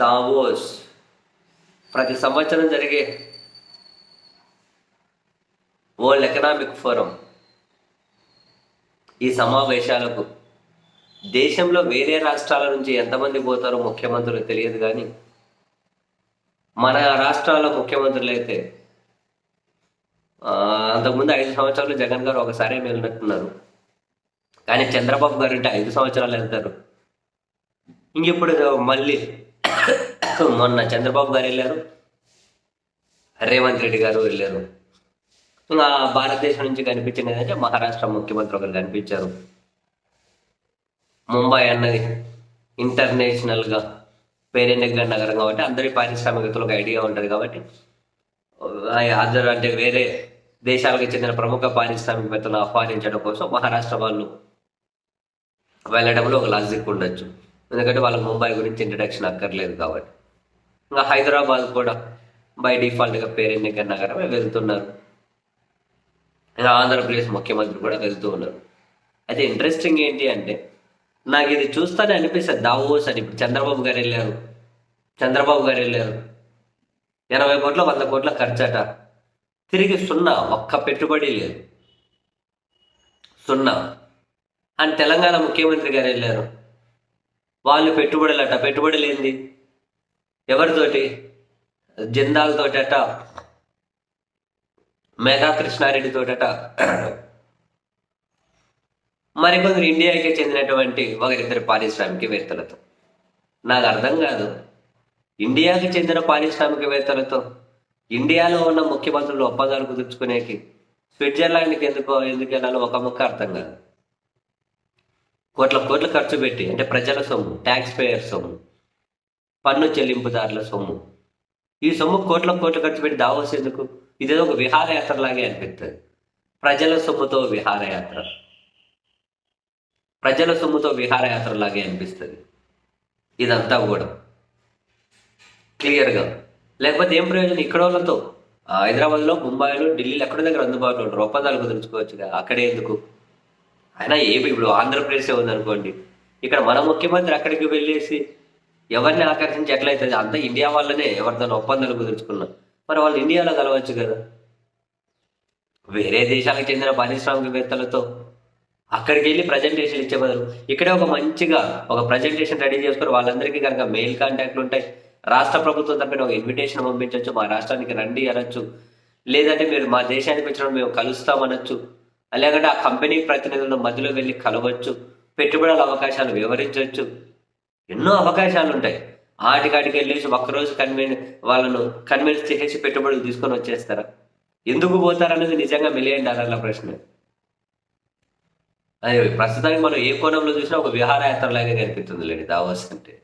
Davos ప్రతి సంవత్సరం జరిగే వరల్డ్ ఎకనామిక్ ఫోరం ఈ సమావేశాలకు దేశంలో వేరే రాష్ట్రాల నుంచి ఎంతమంది పోతారో ముఖ్యమంత్రులు తెలియదు కానీ మన రాష్ట్రాల ముఖ్యమంత్రులు అయితే అంతకుముందు ఐదు సంవత్సరాలు జగన్ గారు ఒకసారి వెళ్ళినట్టున్నారు కానీ చంద్రబాబు గారు అంటే ఐదు సంవత్సరాలు వెళ్తారు. ఇంకెప్పుడు మళ్ళీ మొన్న చంద్రబాబు గారు వెళ్ళారు. రేవంత్ రెడ్డి గారు వెళ్ళారు. ఇంకా భారతదేశం నుంచి కనిపించింది ఏంటంటే మహారాష్ట్ర ముఖ్యమంత్రి ఒకరు కనిపించారు. ముంబై అన్నది ఇంటర్నేషనల్గా పేరెన్నిక నగరం కాబట్టి అందరి పారిశ్రామికతలకు ఐడియా ఉంటుంది కాబట్టి అదర్ అంటే వేరే దేశాలకు చెందిన ప్రముఖ పారిశ్రామికవేత్తలను ఆహ్వానించడం కోసం మహారాష్ట్ర వాళ్ళు వెళ్ళడంలో ఒక లాజిక్ ఉండొచ్చు. ఎందుకంటే వాళ్ళకి ముంబై గురించి ఇంట్రడక్షన్ అక్కర్లేదు కాబట్టి. ఇంకా హైదరాబాద్ కూడా బై డిఫాల్ట్గా పేరెన్నిక నగరమే వెళ్తున్నారు. ఇంకా ఆంధ్రప్రదేశ్ ముఖ్యమంత్రి కూడా వెళ్తూ ఉన్నారు. అయితే ఇంట్రెస్టింగ్ ఏంటి అంటే నాకు ఇది చూస్తానే అనిపిస్తుంది దావోస్ అని. ఇప్పుడు చంద్రబాబు గారు వెళ్ళారు. చంద్రబాబు గారు వెళ్ళారు. ఎనభై కోట్ల వంద కోట్ల ఖర్చట. తిరిగి సున్నా ఒక్క పెట్టుబడి లేదు. సున్నా. అని తెలంగాణ ముఖ్యమంత్రి గారు వెళ్ళారు. వాళ్ళు పెట్టుబడులట. పెట్టుబడులు ఏంది? ఎవరితోటి? జిందాల్తోటట మెగా కృష్ణారెడ్డి తోటట మరికొందరు ఇండియాకి చెందినటువంటి ఒకరిద్దరు పారిశ్రామికవేత్తలతో. నాకు అర్థం కాదు. ఇండియాకి చెందిన పారిశ్రామికవేత్తలతో ఇండియాలో ఉన్న ముఖ్యమంత్రులు ఒప్పందాలు కుదుర్చుకునేకి స్విట్జర్లాండ్కి ఎందుకో ఎందుకు వెళ్ళాలో ఒక ముక్క అర్థం కాదు. కోట్ల కోట్లు ఖర్చు పెట్టి అంటే ప్రజల సొమ్ము ట్యాక్స్ పేయర్ సొమ్ము పన్ను చెల్లింపుదారుల సొమ్ము. ఈ సొమ్ము కోట్ల కోట్లు ఖర్చు పెట్టి దావోస్ ఎందుకు? ఇదేదో ఒక విహారయాత్ర లాగే అనిపిస్తుంది ప్రజల సొమ్ముతో విహారయాత్ర. ప్రజల సొమ్ముతో విహారయాత్ర లాగే అనిపిస్తుంది. ఇదంతా కూడా. క్లియర్గా లేకపోతే ఏం ప్రయోజనం? ఇక్కడ వాళ్ళతో? హైదరాబాద్లో ముంబైలో ఢిల్లీలో ఎక్కడో దగ్గర అందుబాటులో ఉంటారు. ఒప్పందాలు కుదుర్చుకోవచ్చుగా అక్కడే ఎందుకు? అయినా ఏమి ఇప్పుడు ఆంధ్రప్రదేశ్ ఉందనుకోండి. ఇక్కడ మన ముఖ్యమంత్రి అక్కడికి వెళ్ళేసి ఎవరిని ఆకర్షించి ఎట్లయితుంది అంతా ఇండియా వాళ్ళనే ఎవరితో ఒప్పందాలు కుదుర్చుకున్నా. మరి వాళ్ళు ఇండియాలో కలవచ్చు కదా. వేరే దేశాలకు చెందిన పారిశ్రామికవేత్తలతో అక్కడికి వెళ్ళి ప్రజెంటేషన్ ఇచ్చే బదులు ఇక్కడే ఒక మంచిగా ఒక ప్రజెంటేషన్ రెడీ చేసుకుని వాళ్ళందరికీ కనుక మెయిల్ కాంటాక్ట్లు ఉంటాయి. రాష్ట్ర ప్రభుత్వం తరపున ఒక ఇన్విటేషన్ పంపించవచ్చు. మా రాష్ట్రానికి రండి అనొచ్చు. లేదంటే మీరు మా దేశానికి వచ్చినప్పుడు మేము కలుస్తామనొచ్చు. లేకుంటే ఆ కంపెనీ ప్రతినిధుల మధ్యలో వెళ్ళి కలవచ్చు పెట్టుబడుల అవకాశాలు వివరించవచ్చు. ఎన్నో అవకాశాలు ఉంటాయి ఆటికాటికి వెళ్ళేసి ఒక్కరోజు కన్వీన్ వాళ్ళను కన్విన్స్ చేసేసి పెట్టుబడులు తీసుకొని వచ్చేస్తారా? ఎందుకు పోతారనేది నిజంగా మిలియన్ డాలర్ల ప్రశ్న. అది ప్రస్తుతానికి మనం ఏ కోణంలో చూసినా ఒక విహారయాత్ర లాగే కనిపిస్తుంది లేండి దావోస్ అంటే.